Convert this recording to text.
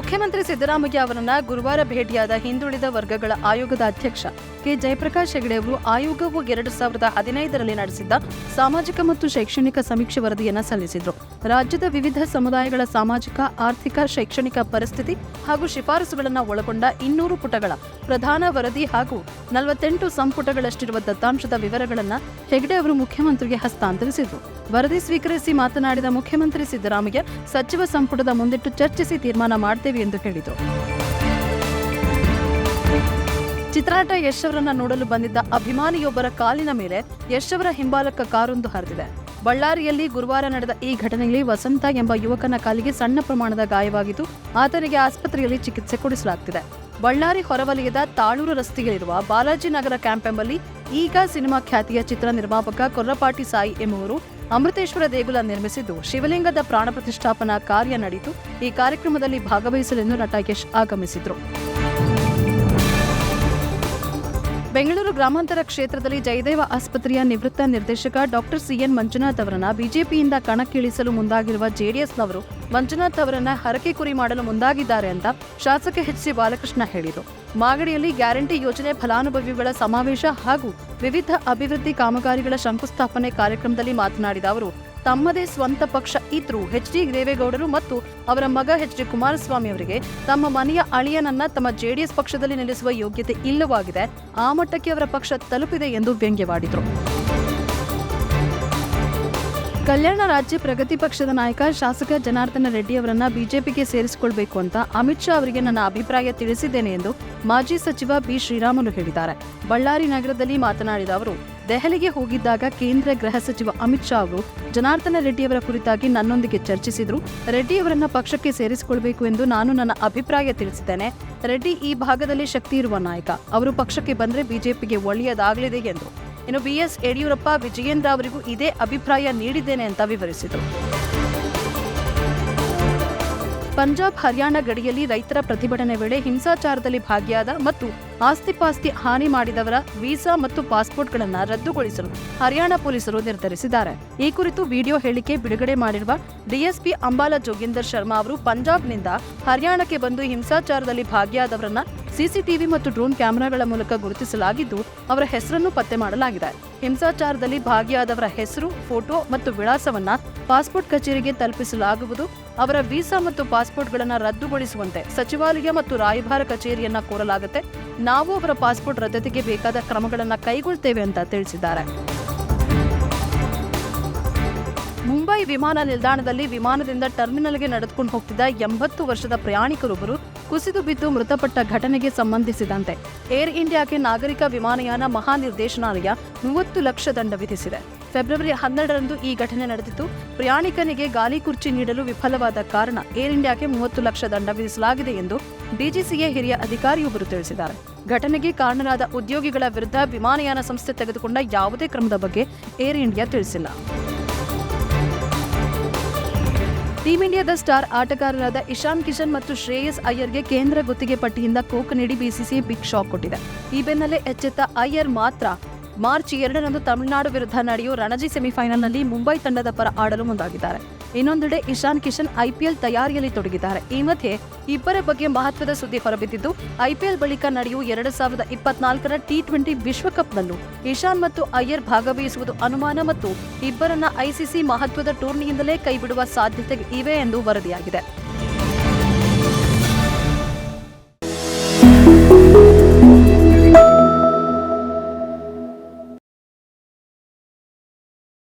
ಮುಖ್ಯಮಂತ್ರಿ ಸಿದ್ದರಾಮಯ್ಯ ಅವರನ್ನ ಗುರುವಾರ ಭೇಟಿಯಾದ ಹಿಂದುಳಿದ ವರ್ಗಗಳ ಆಯೋಗದ ಅಧ್ಯಕ್ಷ ಕೆ. ಜಯಪ್ರಕಾಶ್ ಹೆಗಡೆ ಅವರು ಆಯೋಗವು ಎರಡು ಸಾವಿರದ ಹದಿನೈದರಲ್ಲಿ ನಡೆಸಿದ್ದ ಸಾಮಾಜಿಕ ಮತ್ತು ಶೈಕ್ಷಣಿಕ ಸಮೀಕ್ಷೆ ವರದಿಯನ್ನು ಸಲ್ಲಿಸಿದರು. ರಾಜ್ಯದ ವಿವಿಧ ಸಮುದಾಯಗಳ ಸಾಮಾಜಿಕ, ಆರ್ಥಿಕ, ಶೈಕ್ಷಣಿಕ ಪರಿಸ್ಥಿತಿ ಹಾಗೂ ಶಿಫಾರಸುಗಳನ್ನು ಒಳಗೊಂಡ ಇನ್ನೂರು ಪುಟಗಳ ಪ್ರಧಾನ ವರದಿ ಹಾಗೂ ನಲವತ್ತೆಂಟು ಸಂಪುಟಗಳಷ್ಟಿರುವ ದತ್ತಾಂಶದ ವಿವರಗಳನ್ನು ಹೆಗ್ಡೆ ಅವರು ಮುಖ್ಯಮಂತ್ರಿಗೆ ಹಸ್ತಾಂತರಿಸಿದರು. ವರದಿ ಸ್ವೀಕರಿಸಿ ಮಾತನಾಡಿದ ಮುಖ್ಯಮಂತ್ರಿ ಸಿದ್ದರಾಮಯ್ಯ, ಸಚಿವ ಸಂಪುಟದ ಮುಂದಿಟ್ಟು ಚರ್ಚಿಸಿ ತೀರ್ಮಾನ ಮಾಡ್ತೇವೆ ಎಂದು ಹೇಳಿದರು. ಚಿತ್ರನಟ ಯಶ್ ನೋಡಲು ಬಂದಿದ್ದ ಅಭಿಮಾನಿಯೊಬ್ಬರ ಕಾಲಿನ ಮೇಲೆ ಯಶ್ ಅವರ ಹಿಂಬಾಲಕ ಕಾರೊಂದು ಹರಿದಿದೆ. ಬಳ್ಳಾರಿಯಲ್ಲಿ ಗುರುವಾರ ನಡೆದ ಈ ಘಟನೆಯಲ್ಲಿ ವಸಂತ ಎಂಬ ಯುವಕನ ಕಾಲಿಗೆ ಸಣ್ಣ ಪ್ರಮಾಣದ ಗಾಯವಾಗಿದ್ದು, ಆತನಿಗೆ ಆಸ್ಪತ್ರೆಯಲ್ಲಿ ಚಿಕಿತ್ಸೆ ಕೊಡಿಸಲಾಗ್ತಿದೆ. ಬಳ್ಳಾರಿ ಹೊರವಲಯದ ತಾಳೂರು ರಸ್ತೆಯಲ್ಲಿರುವ ಬಾಲಾಜಿ ನಗರ ಕ್ಯಾಂಪ್ ಎಂಬಲ್ಲಿ ಈಗ ಸಿನಿಮಾ ಖ್ಯಾತಿಯ ಚಿತ್ರ ನಿರ್ಮಾಪಕ ಕೊರ್ರಪಾಟಿ ಸಾಯಿ ಎಂಬುವರು ಅಮೃತೇಶ್ವರ ದೇಗುಲ ನಿರ್ಮಿಸಿದ್ದು ಶಿವಲಿಂಗದ ಪ್ರಾಣ ಪ್ರತಿಷ್ಠಾಪನಾ ಕಾರ್ಯ ನಡೆಯಿತು. ಈ ಕಾರ್ಯಕ್ರಮದಲ್ಲಿ ಭಾಗವಹಿಸಲೆಂದು ನಟ ಯಶ್ ಆಗಮಿಸಿದ್ರು. ಬೆಂಗಳೂರು ಗ್ರಾಮಾಂತರ ಕ್ಷೇತ್ರದಲ್ಲಿ ಜಯದೇವ ಆಸ್ಪತ್ರೆಯ ನಿವೃತ್ತ ನಿರ್ದೇಶಕ ಡಾಕ್ಟರ್ ಸಿಎನ್ ಮಂಜುನಾಥ್ ಅವರನ್ನು ಬಿಜೆಪಿಯಿಂದ ಕಣಕ್ಕಿಳಿಸಲು ಮುಂದಾಗಿರುವ ಜೆಡಿಎಸ್ನವರು ಮಂಜುನಾಥ್ ಅವರನ್ನ ಹರಕೆ ಕುರಿ ಮಾಡಲು ಮುಂದಾಗಿದ್ದಾರೆ ಅಂತ ಶಾಸಕ ಎಚ್ ಸಿ ಬಾಲಕೃಷ್ಣ ಹೇಳಿದರು. ಮಾಗಡಿಯಲ್ಲಿ ಗ್ಯಾರಂಟಿ ಯೋಜನೆ ಫಲಾನುಭವಿಗಳ ಸಮಾವೇಶ ಹಾಗೂ ವಿವಿಧ ಅಭಿವೃದ್ಧಿ ಕಾಮಗಾರಿಗಳ ಶಂಕುಸ್ಥಾಪನೆ ಕಾರ್ಯಕ್ರಮದಲ್ಲಿ ಮಾತನಾಡಿದ ಅವರು ತಮ್ಮದೇ ಸ್ವಂತ ಪಕ್ಷ ಇದ್ರೂ ಎಚ್ ಡಿ ದೇವೇಗೌಡರು ಮತ್ತು ಅವರ ಮಗ ಎಚ್ ಡಿ ಕುಮಾರಸ್ವಾಮಿ ಅವರಿಗೆ ತಮ್ಮ ಮನೆಯ ಅಳಿಯನನ್ನ ತಮ್ಮ ಜೆಡಿಎಸ್ ಪಕ್ಷದಲ್ಲಿ ನಿಲ್ಲಿಸುವ ಯೋಗ್ಯತೆ ಇಲ್ಲವಾಗಿದೆ. ಆ ಮಟ್ಟಕ್ಕೆ ಅವರ ಪಕ್ಷ ತಲುಪಿದೆ ಎಂದು ವ್ಯಂಗ್ಯವಾಡಿದರು. ಕಲ್ಯಾಣ ರಾಜ್ಯ ಪ್ರಗತಿ ಪಕ್ಷದ ನಾಯಕ ಶಾಸಕ ಜನಾರ್ದನ ರೆಡ್ಡಿ ಅವರನ್ನ ಬಿಜೆಪಿಗೆ ಸೇರಿಸಿಕೊಳ್ಬೇಕು ಅಂತ ಅಮಿತ್ ಶಾ ಅವರಿಗೆ ನನ್ನ ಅಭಿಪ್ರಾಯ ತಿಳಿಸಿದ್ದೇನೆ ಎಂದು ಮಾಜಿ ಸಚಿವ ಬಿ ಶ್ರೀರಾಮುಲು ಹೇಳಿದ್ದಾರೆ. ಬಳ್ಳಾರಿ ನಗರದಲ್ಲಿ ಮಾತನಾಡಿದ ಅವರು ದೆಹಲಿಗೆ ಹೋಗಿದ್ದಾಗ ಕೇಂದ್ರ ಗೃಹ ಸಚಿವ ಅಮಿತ್ ಶಾ ಅವರು ಜನಾರ್ದನ ರೆಡ್ಡಿಯವರ ಕುರಿತಾಗಿ ನನ್ನೊಂದಿಗೆ ಚರ್ಚಿಸಿದ್ರು. ರೆಡ್ಡಿ ಅವರನ್ನ ಪಕ್ಷಕ್ಕೆ ಸೇರಿಸಿಕೊಳ್ಬೇಕು ಎಂದು ನಾನು ನನ್ನ ಅಭಿಪ್ರಾಯ ತಿಳಿಸಿದ್ದೇನೆ. ರೆಡ್ಡಿ ಈ ಭಾಗದಲ್ಲಿ ಶಕ್ತಿ ಇರುವ ನಾಯಕ. ಅವರು ಪಕ್ಷಕ್ಕೆ ಬಂದರೆ ಬಿಜೆಪಿಗೆ ಒಳ್ಳೆಯದಾಗಲಿದೆ ಎಂದು. ಇನ್ನು ಬಿಎಸ್ ಯಡಿಯೂರಪ್ಪ, ವಿಜಯೇಂದ್ರ ಅವರಿಗೂ ಇದೇ ಅಭಿಪ್ರಾಯ ನೀಡಿದ್ದೇನೆ ಅಂತ ವಿವರಿಸಿದರು. ಪಂಜಾಬ್, ಹರಿಯಾಣ ಗಡಿಯಲ್ಲಿ ರೈತರ ಪ್ರತಿಭಟನೆ ವೇಳೆ ಹಿಂಸಾಚಾರದಲ್ಲಿ ಭಾಗಿಯಾದ ಮತ್ತು ಆಸ್ತಿಪಾಸ್ತಿ ಹಾನಿ ಮಾಡಿದವರ ವೀಸಾ ಮತ್ತು ಪಾಸ್ಪೋರ್ಟ್ಗಳನ್ನು ರದ್ದುಗೊಳಿಸಲು ಹರಿಯಾಣ ಪೊಲೀಸರು ನಿರ್ಧರಿಸಿದ್ದಾರೆ. ಈ ಕುರಿತು ವಿಡಿಯೋ ಹೇಳಿಕೆ ಬಿಡುಗಡೆ ಮಾಡಿರುವ ಡಿಎಸ್ಪಿ ಅಂಬಾಲ ಜೋಗಿಂದರ್ ಶರ್ಮಾ ಅವರು ಪಂಜಾಬ್ನಿಂದ ಹರಿಯಾಣಕ್ಕೆ ಬಂದು ಹಿಂಸಾಚಾರದಲ್ಲಿ ಭಾಗಿಯಾದವರನ್ನ ಸಿಸಿಟಿವಿ ಮತ್ತು ಡ್ರೋನ್ ಕ್ಯಾಮೆರಾಗಳ ಮೂಲಕ ಗುರುತಿಸಲಾಗಿದ್ದು, ಅವರ ಹೆಸರನ್ನು ಪತ್ತೆ ಮಾಡಲಾಗಿದೆ. ಹಿಂಸಾಚಾರದಲ್ಲಿ ಭಾಗಿಯಾದವರ ಹೆಸರು, ಫೋಟೋ ಮತ್ತು ವಿಳಾಸವನ್ನ ಪಾಸ್ಪೋರ್ಟ್ ಕಚೇರಿಗೆ ತಲುಪಿಸಲಾಗುವುದು. ಅವರ ವೀಸಾ ಮತ್ತು ಪಾಸ್ಪೋರ್ಟ್ಗಳನ್ನು ರದ್ದುಗೊಳಿಸುವಂತೆ ಸಚಿವಾಲಯ ಮತ್ತು ರಾಯಭಾರ ಕಚೇರಿಯನ್ನ ಕೋರಲಾಗುತ್ತೆ. ನಾವು ಅವರ ಪಾಸ್ಪೋರ್ಟ್ ರದ್ದತಿಗೆ ಬೇಕಾದ ಕ್ರಮಗಳನ್ನು ಕೈಗೊಳ್ತೇವೆ ಅಂತ ತಿಳಿಸಿದ್ದಾರೆ. ಮುಂಬೈ ವಿಮಾನ ನಿಲ್ದಾಣದಲ್ಲಿ ವಿಮಾನದಿಂದ ಟರ್ಮಿನಲ್ಗೆ ನಡೆದುಕೊಂಡು ಹೋಗ್ತಿದ್ದ ಎಂಬತ್ತು ವರ್ಷದ ಪ್ರಯಾಣಿಕರೊಬ್ಬರು ಕುಸಿದು ಬಿದ್ದು ಮೃತಪಟ್ಟ ಘಟನೆಗೆ ಸಂಬಂಧಿಸಿದಂತೆ ಏರ್ ಇಂಡಿಯಾಗೆ ನಾಗರಿಕ ವಿಮಾನಯಾನ ಮಹಾನಿರ್ದೇಶನಾಲಯ ಮೂವತ್ತು ಲಕ್ಷ ದಂಡ ವಿಧಿಸಿದೆ. ಫೆಬ್ರವರಿ ಹನ್ನೆರಡರಂದು ಈ ಘಟನೆ ನಡೆದಿತ್ತು. ಪ್ರಯಾಣಿಕನಿಗೆ ಗಾಲಿ ಕುರ್ಚಿ ನೀಡಲು ವಿಫಲವಾದ ಕಾರಣ ಏರ್ ಇಂಡಿಯಾಕ್ಕೆ ಮೂವತ್ತು ಲಕ್ಷ ದಂಡ ವಿಧಿಸಲಾಗಿದೆ ಎಂದು ಡಿಜಿಸಿಎ ಹಿರಿಯ ಅಧಿಕಾರಿಯೊಬ್ಬರು ತಿಳಿಸಿದ್ದಾರೆ. ಘಟನೆಗೆ ಕಾರಣರಾದ ಉದ್ಯೋಗಿಗಳ ವಿರುದ್ಧ ವಿಮಾನಯಾನ ಸಂಸ್ಥೆ ತೆಗೆದುಕೊಂಡ ಯಾವುದೇ ಕ್ರಮದ ಬಗ್ಗೆ ಏರ್ ಇಂಡಿಯಾ ತಿಳಿಸಿಲ್ಲ. ಟೀಂ ಇಂಡಿಯಾದ ಸ್ಟಾರ್ ಆಟಗಾರರಾದ ಇಶಾನ್ ಕಿಶನ್ ಮತ್ತು ಶ್ರೇಯಸ್ ಅಯ್ಯರ್ಗೆ ಕೇಂದ್ರ ಗುತ್ತಿಗೆ ಪಟ್ಟಿಯಿಂದ ಕೋಕ್ ನೀಡಿ ಬಿಸಿಸಿಐ ಬಿಗ್ ಶಾಕ್ ಕೊಟ್ಟಿದೆ. ಈ ಬೆನ್ನಲ್ಲೇ ಎಚ್ಚೆತ್ತ ಅಯ್ಯರ್ ಮಾತ್ರ ಮಾರ್ಚ್ ಎರಡರಂದು ತಮಿಳುನಾಡು ವಿರುದ್ಧ ನಡೆಯುವ ರಣಜಿ ಸೆಮಿಫೈನಲ್ನಲ್ಲಿ ಮುಂಬೈ ತಂಡದ ಪರ ಆಡಲು ಮುಂದಾಗಿದ್ದಾರೆ. ಇನ್ನೊಂದೆಡೆ ಇಶಾನ್ ಕಿಶನ್ ಐಪಿಎಲ್ ತಯಾರಿಯಲ್ಲಿ ತೊಡಗಿದ್ದಾರೆ. ಈ ಮಧ್ಯೆ ಇಬ್ಬರ ಬಗ್ಗೆ ಮಹತ್ವದ ಸುದ್ದಿ ಹೊರಬಿದ್ದಿದ್ದು ಐಪಿಎಲ್ ಬಳಿಕ ನಡೆಯುವ ಎರಡು ಸಾವಿರದ ಇಪ್ಪತ್ನಾಲ್ಕರ ಟಿ ಟ್ವೆಂಟಿ ವಿಶ್ವಕಪ್ನಲ್ಲೂ ಇಶಾನ್ ಮತ್ತು ಅಯ್ಯರ್ ಭಾಗವಹಿಸುವುದು ಅನುಮಾನ ಮತ್ತು ಇಬ್ಬರನ್ನ ಐಸಿಸಿ ಮಹತ್ವದ ಟೂರ್ನಿಯಿಂದಲೇ ಕೈಬಿಡುವ ಸಾಧ್ಯತೆ ಇವೆ ಎಂದು ವರದಿಯಾಗಿದೆ.